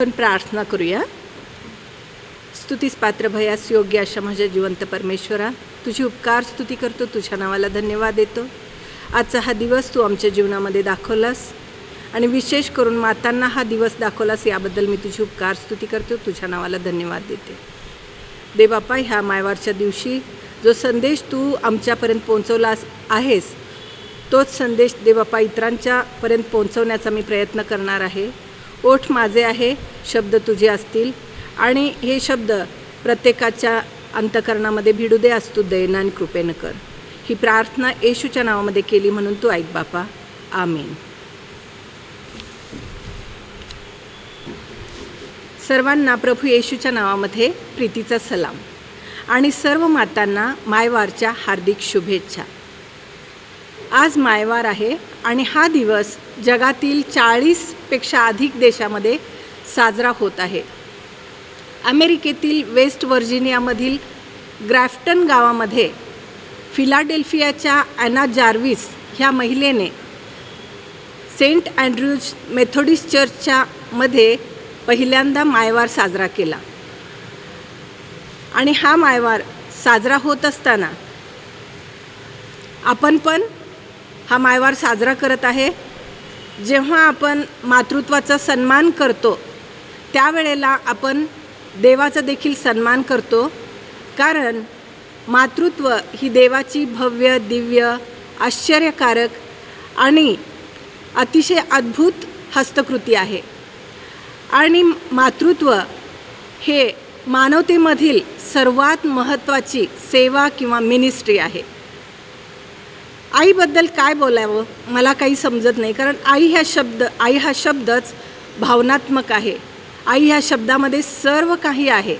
आपण प्रार्थना करूया. स्तुतीस पात्र भयास योग्य अशा माझ्या जिवंत परमेश्वरा तुझी उपकार स्तुती करतो तुझ्या नावाला धन्यवाद देतो. आजचा हा दिवस तू आमच्या जीवनामध्ये दाखवलास आणि विशेष करून मातांना हा दिवस दाखवलास याबद्दल मी तुझी उपकार स्तुती करतो तुझ्या नावाला धन्यवाद देते. देबापा ह्या मायवारच्या दिवशी जो संदेश तू आमच्यापर्यंत पोहोचवलास आहेस तोच संदेश देबापा इतरांच्यापर्यंत पोहोचवण्याचा मी प्रयत्न करणार आहे. ओठ माझे आहे शब्द तुझे असतील. आणि हे शब्द प्रत्येकाच्या अंतकरणामध्ये भिडू दे असतो दयेनं आणि कृपेनं कर. ही प्रार्थना येशूच्या नावामध्ये केली म्हणून तू ऐक बापा. आमीन. सर्वांना प्रभू येशूच्या नावामध्ये प्रीतीचा सलाम. आणि सर्व मातांना मायवारच्या हार्दिक शुभेच्छा. आज मायवार आहे आणि हा दिवस जगातील चाळीसपेक्षा अधिक देशामध्ये साजरा होत आहे. अमेरिकेतील वेस्ट व्हर्जिनियामधील ग्रॅफ्टन गावामध्ये फिलाडेल्फियाच्या ॲना जार्विस ह्या महिलेने सेंट अँड्र्यूज मेथोडिस्ट चर्चच्या मध्ये पहिल्यांदा मायवार साजरा केला. आणि हा मायवार साजरा होत असताना आपण पण हा मायवार साजरा करत आहे. जेव्हा आपण मातृत्वाचा सन्मान करतो त्यावेळेला आपण देवाचा देखील सन्मान करतो. कारण मातृत्व ही देवाची भव्य दिव्य आश्चर्यकारक आणि अतिशय अद्भुत हस्तकृती आहे. आणि मातृत्व हे मानवतेमधील सर्वात महत्त्वाची सेवा किंवा मिनिस्ट्री आहे. आईबद्दल काय बोलावं मला काही समजत नाही. कारण आई ह्या शब्द आई हा शब्दच भावनात्मक आहे. आई ह्या शब्दामध्ये सर्व काही आहे.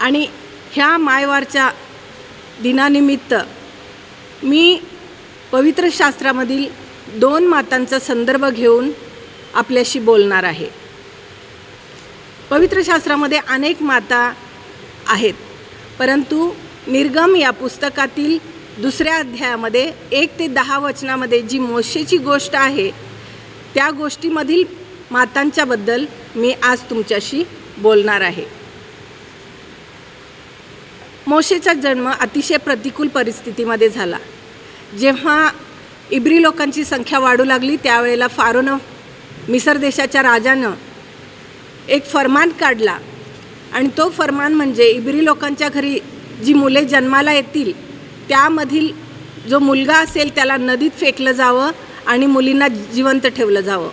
आणि ह्या मायवारच्या दिनानिमित्त मी पवित्र शास्त्रामधील दोन मातांचा संदर्भ घेऊन आपल्याशी बोलणार आहे. पवित्र शास्त्रामध्ये अनेक माता आहेत. परंतु निर्गम या पुस्तकातील दुसऱ्या अध्यायामध्ये एक ते दहा वचनामध्ये जी मोशेची गोष्ट आहे त्या गोष्टीमधील मातांच्याबद्दल मी आज तुमच्याशी बोलणार आहे. मोशेचा जन्म अतिशय प्रतिकूल परिस्थितीमध्ये झाला. जेव्हा इब्री लोकांची संख्या वाढू लागली त्यावेळेला फारोनं मिसर देशाच्या राजानं एक फरमान काढला. आणि तो फरमान म्हणजे इब्री लोकांच्या घरी जी मुले जन्माला येतील त्यामधील जो मुलगा असेल त्याला नदीत फेकलं जावं आणि मुलींना जिवंत ठेवलं जावं.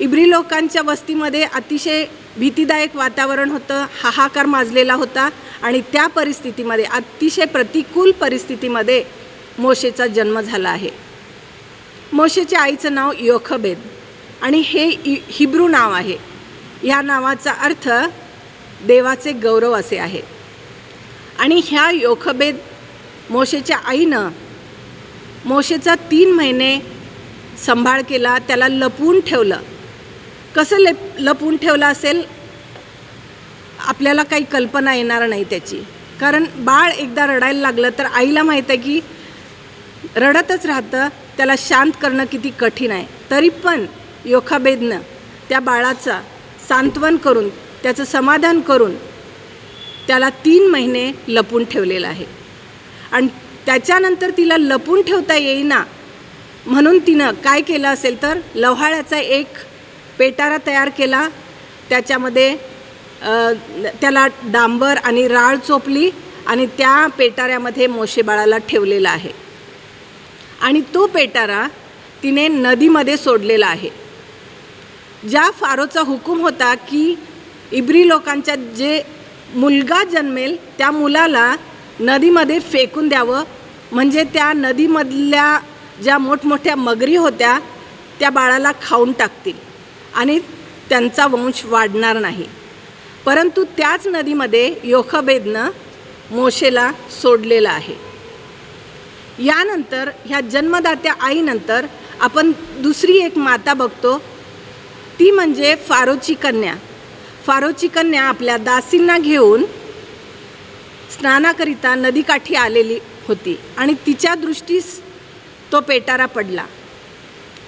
इब्री लोकांच्या वस्तीमध्ये अतिशय भीतीदायक वातावरण होतं हाहाकार माजलेला होता आणि त्या परिस्थितीमध्ये अतिशय प्रतिकूल परिस्थितीमध्ये मोशेचा जन्म झाला आहे. मोशेच्या आईचं नाव योखबेद आणि हे इ हिब्रू नाव आहे. ह्या नावाचा अर्थ देवाचे गौरव असे आहे. आणि ह्या योखबेद मोशेच्या आईनं मोशेचा तीन महिने सांभाळ केला त्याला लपवून ठेवलं. कसं लेप लपवून ठेवलं असेल? आपल्याला काही कल्पना येणार नाही त्याची. कारण बाळ एकदा रडायला लागलं तर आईला माहीत आहे की रडतच राहतं त्याला शांत करणं किती कठीण आहे. तरी पण योखाबेदनं त्या बाळाचा सांत्वन करून त्याचं समाधान करून त्याला तीन महिने लपून ठेवलेलं आहे. आणि त्याच्यानंतर तिला लपून ठेवता येईना. म्हणून तिनं काय केलं असेल तर लव्हाळ्याचा एक पेटारा तयार केला. त्याच्यामध्ये त्याला डांबर आणि राळ चोपली आणि त्या पेटाऱ्यामध्ये मोशेबाळाला ठेवलेला आहे. आणि तो पेटारा तिने नदीमध्ये सोडलेला आहे. ज्या फारोचा हुकूम होता की इब्री लोकांच्या जे मुलगा जन्मेल त्या मुलाला नदीमध्ये फेकून द्यावं. म्हणजे त्या नदीमधल्या ज्या मोठमोठ्या मगरी होत्या त्या बाळाला खाऊन टाकतील. आणि त्यांचा वंश वाढणार नाही. परंतु त्याच नदीमध्ये योखबेदनं मोशेला सोडलेलं आहे. यानंतर ह्या जन्मदात्या आईनंतर आपण दुसरी एक माता बघतो. ती म्हणजे फारोची कन्या. फारोची कन्या आपल्या दासींना घेऊन स्नानाकरिता नदीकाठी आलेली होती आणि तिच्या दृष्टीस तो पेटारा पडला.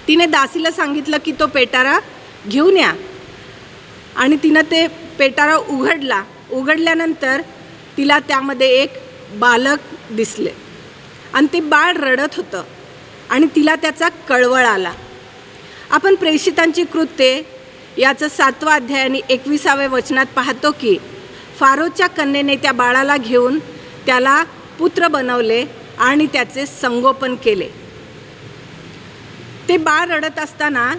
तिने दासीला सांगितलं की तो पेटारा घेऊन या. आणि तिनं ते पेटारा उघडला. उघडल्यानंतर तिला त्यामध्ये एक बालक दिसले. आणि ते बाळ रडत होतं आणि तिला त्याचा कळवळ आला. आपण प्रेषितांची कृत्ये याचं सातवा अध्याय आणि एकविसाव्या वचनात पाहतो की फारोच्या कन्येने त्या बाळाला घेऊन त्याला पुत्र बनवले आणि त्याचे संगोपन केले. ते बाळ रडत असताना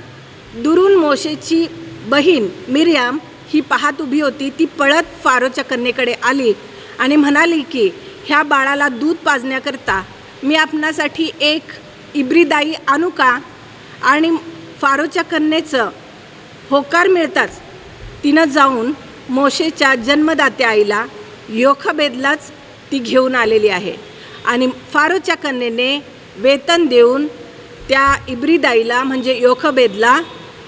दुरून मोशेची बहीण मिरियाम ही पाहत उभी होती. ती पळत फारोच्या कन्येकडे आली आणि म्हणाली की ह्या बाळाला दूध पाजण्याकरता मी आपणासाठी एक इब्रीदाई आणू का? आणि फारोच्या कन्येचं होकार मिळताच तिनं जाऊन मोशेच्या जन्मदात्या आईला योखबेदलाच ती घेऊन आलेली आहे. आणि फारोच्या कन्येने वेतन देऊन त्या इब्रीदाईला म्हणजे योखबेदला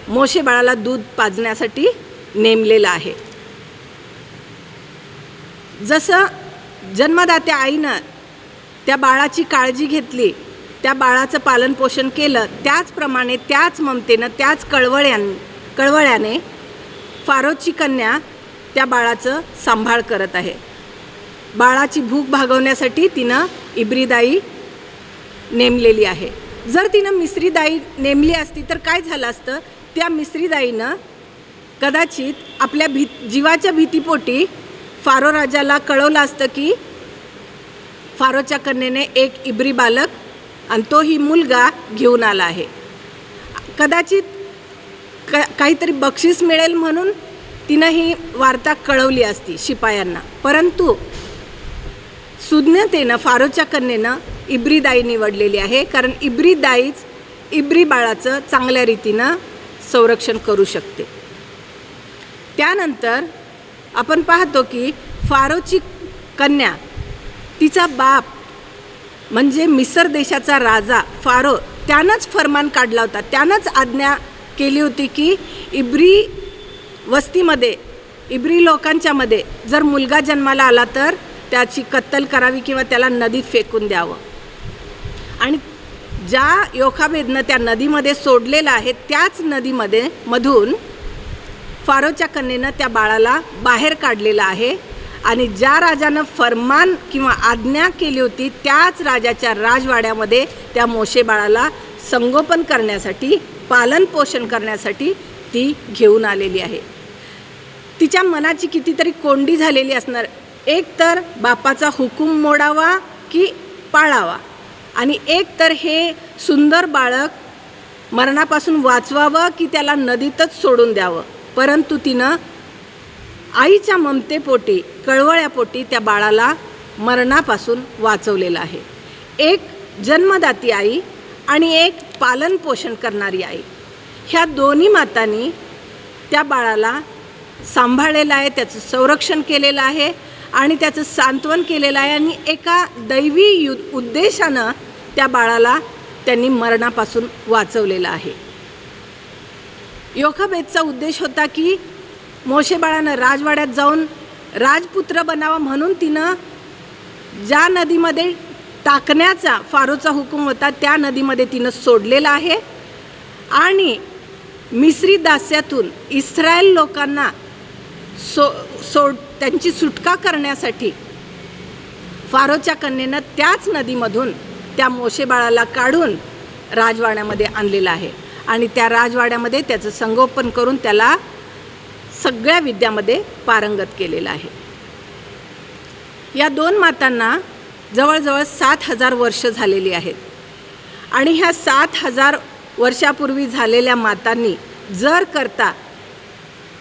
मोशे बाळाला दूध पाजण्यासाठी नेमलेलं आहे. जसं जन्मदात्या आईनं त्या बाळाची काळजी घेतली त्या बाळाचं पालनपोषण केलं त्याचप्रमाणे त्याच ममतेनं त्याच कळवळ्यां कळवळ्याने फारोची कन्या त्या बाळाचं सांभाळ करत आहे. बाळाची भूक भागवण्यासाठी तिनं इब्रीदाई नेमलेली आहे. जर तिनं मिसरीदाई नेमली असती तर काय झालं असतं? त्या मिसरीदाईनं कदाचित आपल्या भी जीवाच्या भीतीपोटी फारो राजाला कळवलं असतं की फारोच्या कन्येने एक इब्री बालक आणि तोही मुलगा घेऊन आला आहे. कदाचित क काहीतरी बक्षीस मिळेल म्हणून तिनं ही वार्ता कळवली असती शिपायांना. परंतु सुज्ञतेनं फारोच्या कन्येनं इब्रीदाई निवडलेली आहे. कारण इब्रीदाईच इब्री बाळाचं चांगल्या रीतीनं संरक्षण करू शकते. त्यानंतर आपण पाहतो की फारोची कन्या तिचा बाप म्हणजे मिसर देशाचा राजा फारो त्यानंच फरमान काढला होता. त्यानंच आज्ञा केली होती की इब्री वस्तीमध्ये इब्री लोकांच्यामध्ये जर मुलगा जन्माला आला तर त्याची कत्तल करावी किंवा त्याला नदीत फेकून द्यावं. आणि ज्या योखाबेदनं त्या नदीमध्ये सोडलेलं आहे त्याच नदीमध्ये मधून फारोच्या कन्येनं त्या बाळाला बाहेर काढलेलं आहे आणि ज्या राजानं फरमान किंवा आज्ञा केली होती त्याच राजाच्या राजवाड्यामध्ये त्या मोशे बाळाला संगोपन करण्यासाठी पालनपोषण करण्यासाठी ती घेऊन आलेली आहे. तिच्या मनाची कितीतरी कोंडी झालेली असणार. एक तर बापाचा हुकूम मोडावा की पाळावा? आणि एक तर हे सुंदर बाळक मरणापासून वाचवावं की त्याला नदीतच सोडून द्यावं? परंतु तिनं आईच्या ममतेपोटी कळवळ्यापोटी त्या बाळाला मरणापासून वाचवलेलं आहे. एक जन्मदाती आई आणि एक पालनपोषण करणारी आई. ह्या दोन्ही मातांनी त्या बाळाला सांभाळलेलं आहे त्याचं संरक्षण केलेलं आहे आणि त्याचं सांत्वन केलेलं आहे आणि एका दैवी यु उद्देशानं त्या बाळाला त्यांनी मरणापासून वाचवलेलं आहे. योखाबेदचा उद्देश होता की मोशे बाळानं राजवाड्यात जाऊन राजपुत्र बनावा म्हणून तिनं ज्या नदीमध्ये टाकण्याचा फारोचा हुकूम होता त्या नदीमध्ये तिनं सोडलेला आहे. आणि मिसरी दास्यातून इस्रायल लोकांना सो सोड त्यांची सुटका करण्यासाठी फारोच्या कन्येनं त्याच नदीमधून त्या मोशेबाळाला काढून राजवाड्यामध्ये आणलेलं आहे. आणि त्या राजवाड्यामध्ये त्याचं संगोपन करून त्याला सगळ्या विद्यामध्ये पारंगत केलेलं आहे. या दोन मातांना जवळजवळ सात हजार वर्ष झालेली आहेत. आणि ह्या सात हजार वर्षापूर्वी झालेल्या मातांनी जर करता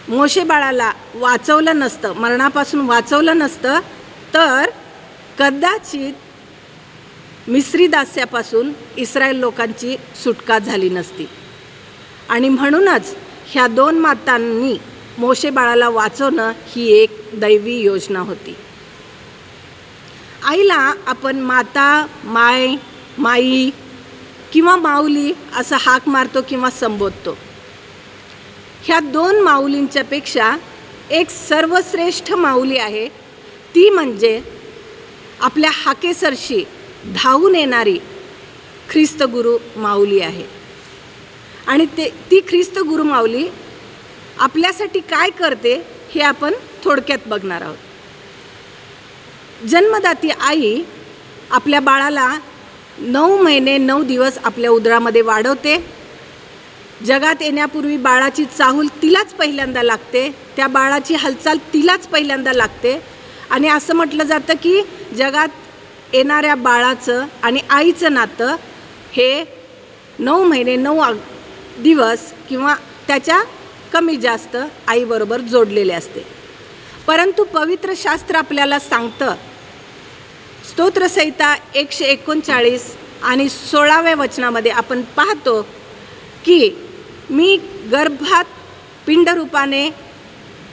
मोशे बाळाला वाचवलं नसतं मरणापासून वाचवलं नसतं तर कदाचित मिस्री दास्यापासून इस्रायल लोकांची सुटका झाली नसती. आणि म्हणूनच ह्या दोन मातांनी मोशे बाळाला वाचवणं ही एक दैवी योजना होती. आईला आपण माता माय माई किंवा माऊली असं हाक मारतो किंवा संबोधतो. ह्या दोन माऊलींच्यापेक्षा एक सर्वश्रेष्ठ माऊली आहे. ती म्हणजे आपल्या हाकेसरशी धावून येणारी ख्रिस्त गुरु माऊली आहे. आणि ते ती ख्रिस्त गुरु माऊली आपल्यासाठी काय करते हे आपण थोडक्यात बघणार आहोत. जन्मदाती आई आपल्या बाळाला नऊ महिने नऊ दिवस आपल्या उदरामध्ये वाढवते. जगात येण्यापूर्वी बाळाची चाहूल तिलाच पहिल्यांदा लागते त्या बाळाची हालचाल तिलाच पहिल्यांदा लागते. आणि असं म्हटलं जातं की जगात येणाऱ्या बाळाचं आणि आईचं नातं हे नऊ महिने नऊ दिवस किंवा त्याच्या कमी जास्त आईबरोबर जोडलेले असते. परंतु पवित्र शास्त्र आपल्याला सांगतं स्तोत्रसहिता एकशे एकोणचाळीस आणि सोळाव्या वचनामध्ये आपण पाहतो की मी गर्भात पिंडरूपाने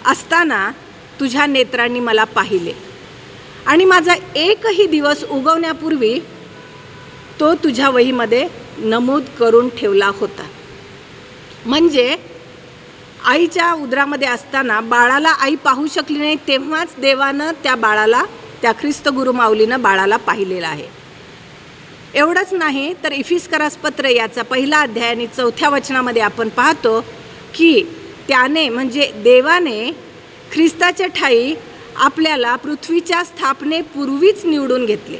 असताना तुझ्या नेत्रांनी मला पाहिले. आणि माझा एकही दिवस उगवण्यापूर्वी तो तुझ्या वहीमध्ये नमूद करून ठेवला होता. म्हणजे आईच्या उदरामध्ये असताना बाळाला आई पाहू शकली नाही तेव्हाच देवानं त्या बाळाला त्या ख्रिस्त गुरुमाऊलीनं बाळाला पाहिलेलं आहे. एवढंच नाही तर इफिस्करास पत्र याचा पहिला अध्याय आणि चौथ्या वचनामध्ये आपण पाहतो की त्याने म्हणजे देवाने ख्रिस्ताच्या ठाई आपल्याला पृथ्वीच्या स्थापनेपूर्वीच निवडून घेतले.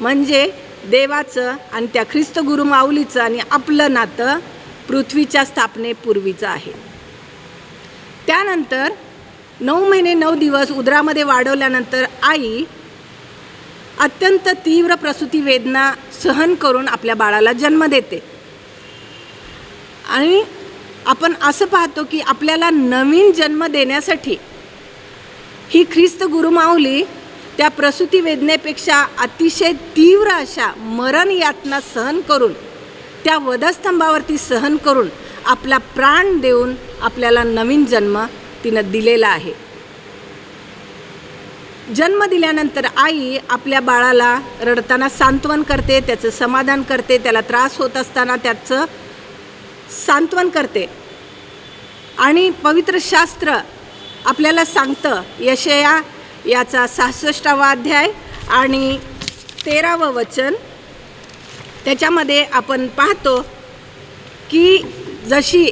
म्हणजे देवाचं आणि त्या ख्रिस्त गुरु माऊलीचं आणि आपलं नातं पृथ्वीच्या स्थापनेपूर्वीचं आहे. त्यानंतर नऊ महिने नऊ दिवस उदरामध्ये वाढवल्यानंतर आई अत्यंत तीव्र प्रसूती वेदना सहन करून आपल्या बाळाला जन्म देते. आणि आपण असं पाहतो की आपल्याला नवीन जन्म देण्यासाठी ही ख्रिस्त गुरुमाऊली त्या प्रसूती वेदनेपेक्षा अतिशय तीव्र अशा मरण यातना सहन करून त्या वधस्तंभावरती सहन करून आपला प्राण देऊन आपल्याला नवीन जन्म तिनं दिलेला आहे. जन्म दिल्यानंतर आई आपल्या बाळाला रडताना सांत्वन करते त्याचं समाधान करते त्याला त्रास होत असताना त्याचं सांत्वन करते. आणि पवित्र शास्त्र आपल्याला सांगतं यशया याचा सहासष्टावा अध्याय आणि तेरावं वचन. त्याच्यामध्ये आपण पाहतो की जशी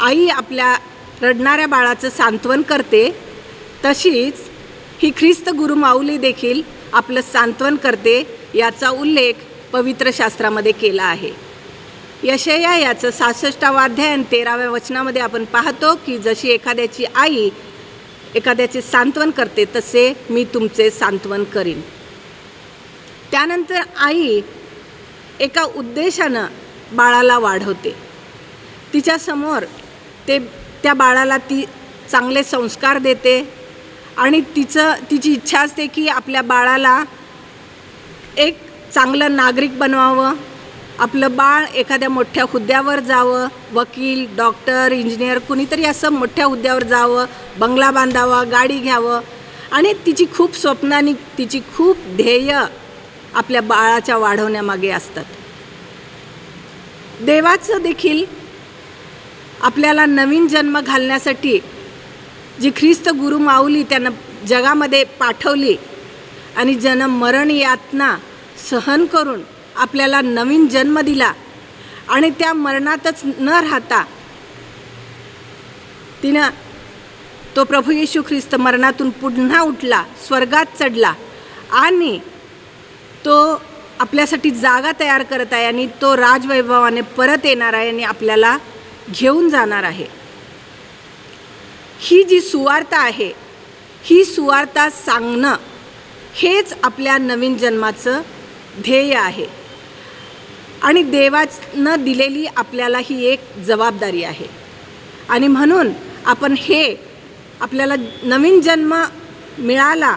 आई आपल्या रडणाऱ्या बाळाचं सांत्वन करते तशीच ही ख्रिस्त गुरु माऊली देखील आपलं सांत्वन करते याचा उल्लेख पवित्र शास्त्रामध्ये केला आहे. यशया याचं सहासष्टावाध्याय आणि तेराव्या वचनामध्ये आपण पाहतो की जशी एखाद्याची आई एखाद्याचे सांत्वन करते तसे मी तुमचे सांत्वन करीन. त्यानंतर आई एका उद्देशानं बाळाला वाढवते. तिच्यासमोर ते त्या बाळाला ती चांगले संस्कार देते आणि तिचं तिची इच्छा असते की आपल्या बाळाला एक चांगलं नागरिक बनवावं आपलं बाळ एखाद्या मोठ्या हुद्द्यावर जावं वकील डॉक्टर इंजिनियर कुणीतरी असं मोठ्या हुद्द्यावर जावं बंगला बांधावा गाडी घ्यावं. आणि तिची खूप स्वप्न आणि तिची खूप ध्येय आपल्या बाळाच्या वाढवण्यामागे असतात. देवाचं देखील आपल्याला नवीन जन्म घालण्यासाठी जी ख्रिस्त गुरु माऊली त्यानं जगामध्ये पाठवली आणि जन मरण यातना सहन करून आपल्याला नवीन जन्म दिला आणि त्या मरणातच न राहता तिनं तो प्रभू येशू ख्रिस्त मरणातून पुन्हा उठला स्वर्गात चढला आणि तो आपल्यासाठी जागा तयार करत आहे आणि तो राजवैभवाने परत येणार आहे आणि आपल्याला घेऊन जाणार आहे. ही जी सुवार्ता आहे ही सुवार्ता सांगणं हेच आपल्या नवीन जन्माचं ध्येय आहे. आणि देवानं दिलेली आपल्याला ही एक जबाबदारी आहे. आणि म्हणून आपण हे आपल्याला नवीन जन्म मिळाला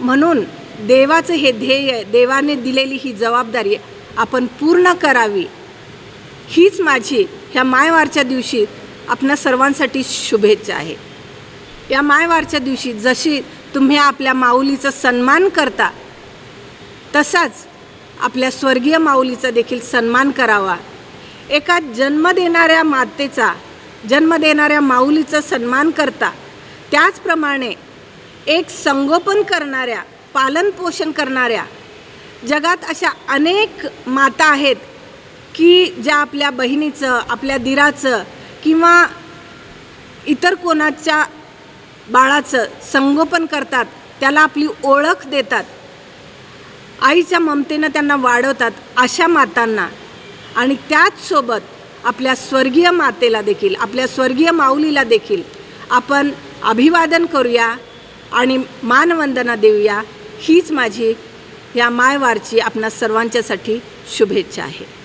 म्हणून देवाचं हे ध्येय देवाने दिलेली ही जबाबदारी आपण पूर्ण करावी हीच माझी ह्या मायवारच्या दिवशी आपणा सर्वांसाठी शुभेच्छा आहे. या मायवारच्या दिवशी जशी तुम्ही आपल्या माऊलीचा सन्मान करता तसाच आपल्या स्वर्गीय माऊलीचा देखील सन्मान करावा. एका जन्म देणाऱ्या मातेचा जन्म देणाऱ्या माऊलीचा सन्मान करता. त्याचप्रमाणे एक संगोपन करणाऱ्या पालनपोषण करणाऱ्या जगात अशा अनेक माता आहेत की ज्या आपल्या बहिणीचं आपल्या दिराचं किंवा इतर कोणाच्या बाळाचं संगोपन करतात त्याला आपली ओळख देतात. आईच्या ममतेनं त्यांना वाढवतात अशा मातांना. आणि त्याचसोबत आपल्या स्वर्गीय मातेला देखील आपल्या स्वर्गीय माऊलीला देखील आपण अभिवादन करूया आणि मानवंदना देऊया. हीच माझी या मायवारची आपणा सर्वांच्यासाठी शुभेच्छा आहे.